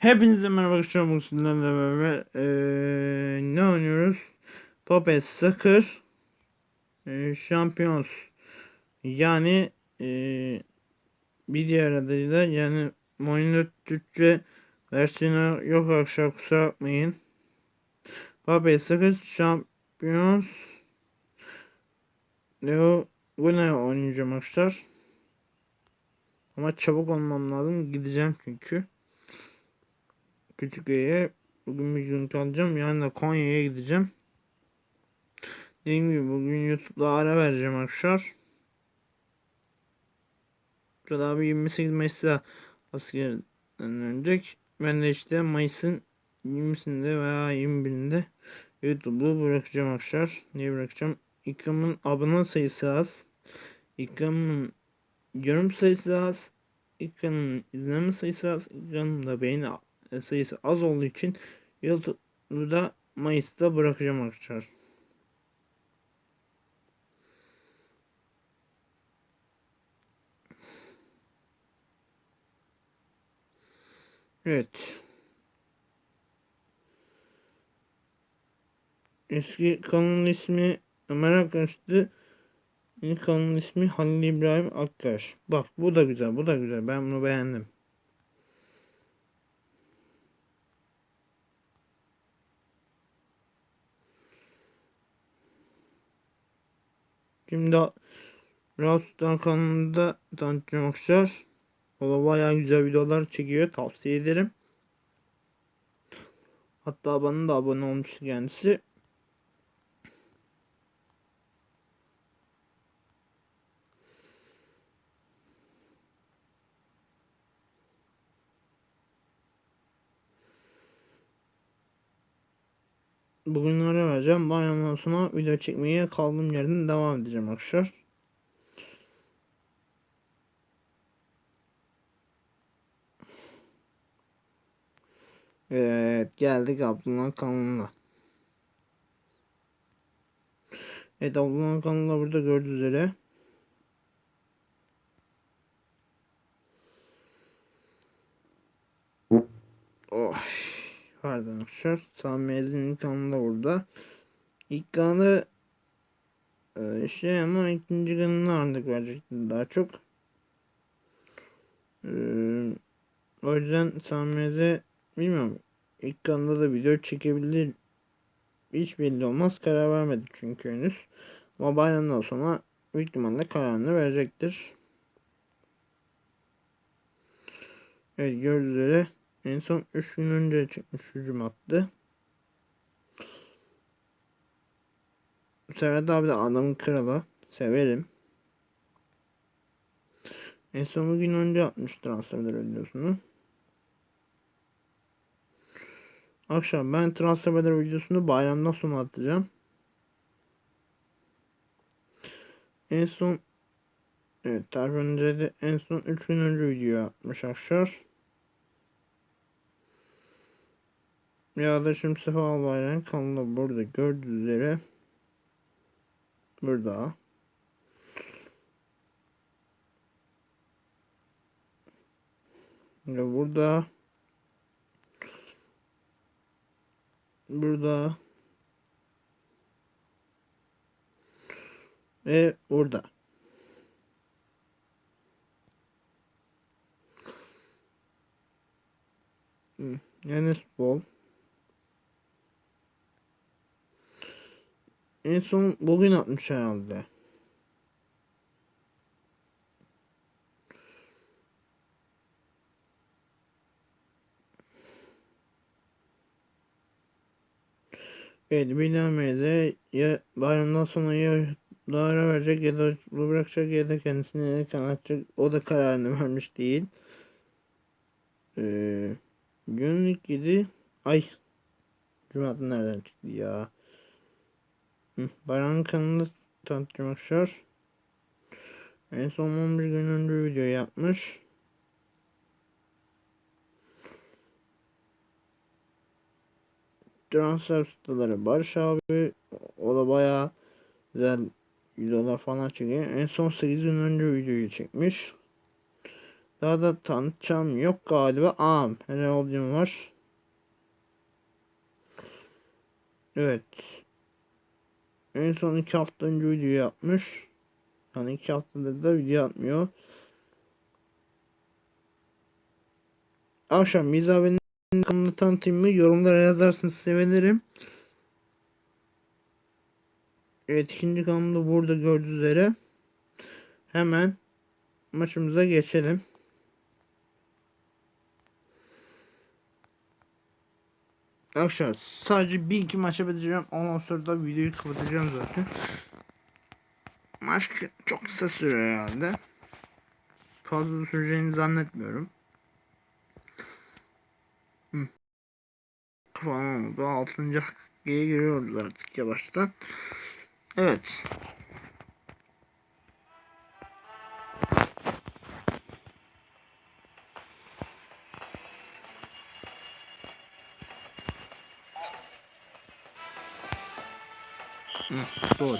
Hepinize merhaba arkadaşlar sizlerle beraber eee, ne oynuyoruz? Puppet Soccer eee, Champions yani eee, bir diğer adıyla yani oyunun Türkçe versiyonu yok arkadaşlar kusura bakmayın. Puppet Soccer Champions Leo bu ne oynayacağım arkadaşlar. Ama çabuk olmam lazım gideceğim çünkü. Küçüköy'e bugün bir gün kalacağım. Yani da Konya'ya gideceğim. Dediğim gibi bugün YouTube'da ara vereceğim arkadaşlar. Şurada abi 28 Mayıs'ta askerden önecek. Ben de işte Mayıs'ın 20'sinde veya 21'inde YouTube'u bırakacağım arkadaşlar. Niye bırakacağım? İkramın abone sayısı az. İkramın yorum sayısı az. İkramın izlenme sayısı az. İkramın da beğeni sayısı az olduğu için YouTube'da Mayıs'ta bırakacağım arkadaşlar. Evet. Eski kanalın ismi Ömer Akkaş'tı. Yeni kanalın ismi Halil İbrahim Akkaş. Bak bu da güzel, bu da güzel. Ben bunu beğendim. Şimdi Rastan kanalında tanıtacağım arkadaşlar. O da bayağı güzel videolar çekiyor. Tavsiye ederim. Hatta bana da abone olmuş kendisi. Bugün ara vereceğim. Bayramdan sonra video çekmeye kaldığım yerden devam edeceğim arkadaşlar. Evet geldik Abdullah kanalına. Evet Abdullah kanalında burada gördüğünüz üzere. Oh. Pardon arkadaşlar. Sami Ezin'in kanalı burada. İlk e, şey ama ikinci kanalına ağırlık verecektim daha çok. E, o yüzden Sami bilmiyorum. İlk kanalda da video çekebilir. Hiç belli olmaz. Karar vermedi çünkü henüz. Ama bayramdan sonra büyük ihtimalle kararını verecektir. Evet gördüğünüz üzere en son 3 gün önce çıkmış hücum attı. Serhat abi de adamın kralı. Severim. En son gün önce atmış transferler videosunu. Akşam ben transferler videosunu bayramdan sonra atacağım. En son Evet tarif önce de en son 3 gün önce video atmış arkadaşlar. Yağdaşım Sefa Albayrak'ın kanalı burada gördüğünüz üzere. Burada. Ve burada. Burada. Ve burada. Yani bol. En son bugün atmış herhalde. Evet bilemedi ya bayramdan sonra ya ara verecek ya da bırakacak ya da kendisini kanatacak o da kararını vermiş değil. Ee, günlük 7 ay Cumartesi nereden çıktı ya? Baran kanalında tanıtacağım. En son 11 gün önce video yapmış. Transfer ustaları Barış abi o da bayağı güzel videolar falan çekiyor. En son 8 gün önce videoyu çekmiş. Daha da tanıtacağım yok galiba. Aa, Herald'im var. Evet. En son iki hafta önce video yapmış. Yani iki haftadır da video atmıyor. Akşam Mizave'nin kanalını tanıtayım mı? Yorumlara yazarsanız sevinirim. Evet ikinci kanalda burada gördüğünüz üzere. Hemen maçımıza geçelim. Arkadaşlar sadece bir iki maça biteceğim. Ondan sonra da videoyu kapatacağım zaten. Maç çok kısa sürüyor herhalde. Fazla süreceğini zannetmiyorum. Hı. Falan oldu. 6. dakikaya giriyoruz artık yavaştan. Evet. Hı, gol.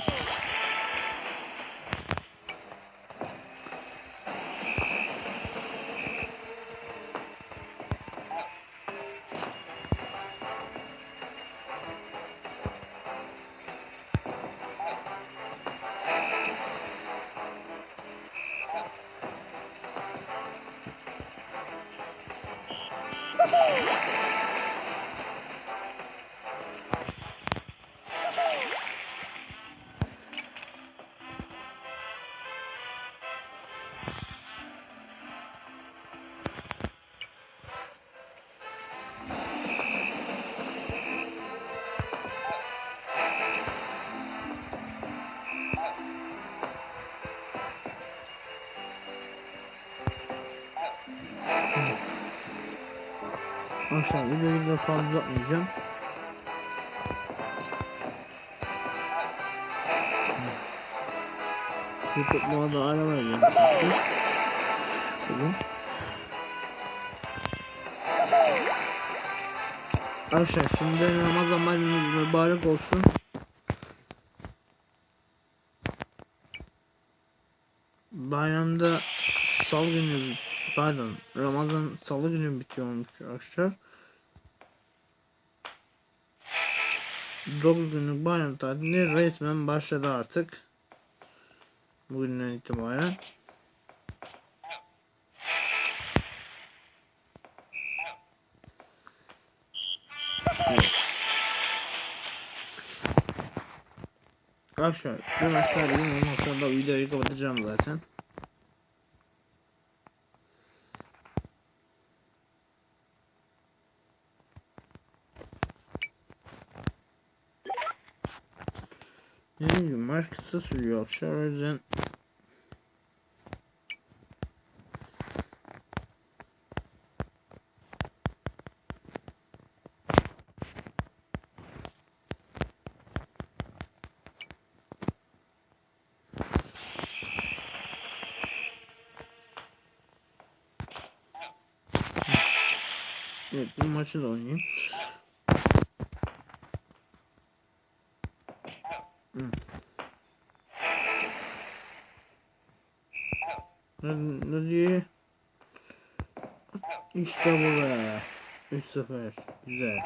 Arkadaşlar videoyu da fazla uzatmayacağım. YouTube moda aramayacağım çünkü. Bugün. Arkadaşlar şimdi Ramazan bayramınız mübarek olsun. Bayramda salı günü pardon Ramazan salı günü bitiyormuş arkadaşlar. 9 günlük bayram tatili resmen başladı artık. Bugünden itibaren. Evet. Arkadaşlar bir maçlar dedim ondan sonra videoyu kapatacağım zaten. Dediğim gibi maç kısa sürüyor akşam o yüzden Evet bu maçı da oynayayım. Ne, ne diye? İşte bu be. 3-0. Güzel.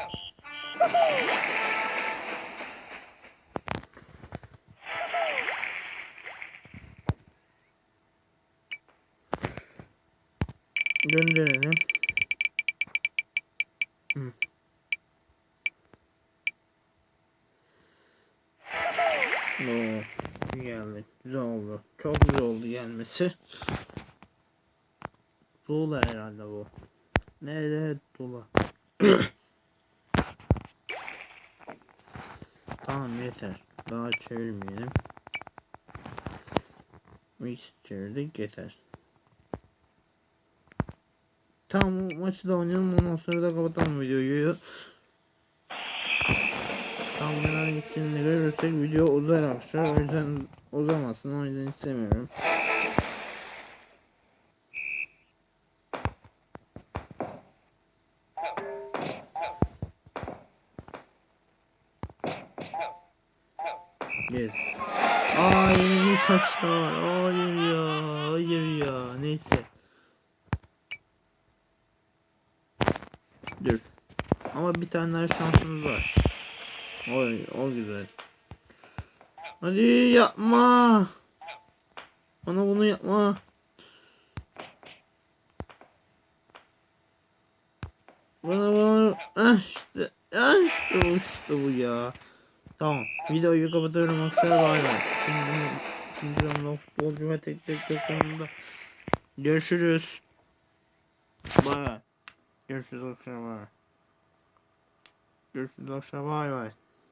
Gönderelim. Hı. Oo, geldi. Güzel oldu. Çok güzel gelmesi. Tuğla herhalde bu. Nerede tuğla? tamam yeter. Daha çevirmeyelim. Mix çevirdik yeter. Tamam maçı da oynayalım ondan sonra da kapatalım videoyu. Tam genel ikisini görürsek video uzar arkadaşlar. O yüzden uzamasın. O yüzden istemiyorum. Yes. Aa yeni bir saçma var. Hayır ya. Hayır ya. Neyse. Dur. Ama bir tane daha şansımız var. Oy, o güzel. Hadi yapma. Bana bunu yapma. Bana bana ah işte ah işte bu işte bu ya. Tamam videoyu kapatıyorum arkadaşlar bay bay. Şimdi ikinci roundda futbolcu ve tek tek takımında görüşürüz. Bay bay. Görüşürüz arkadaşlar bay. Görüşürüz arkadaşlar bay bay.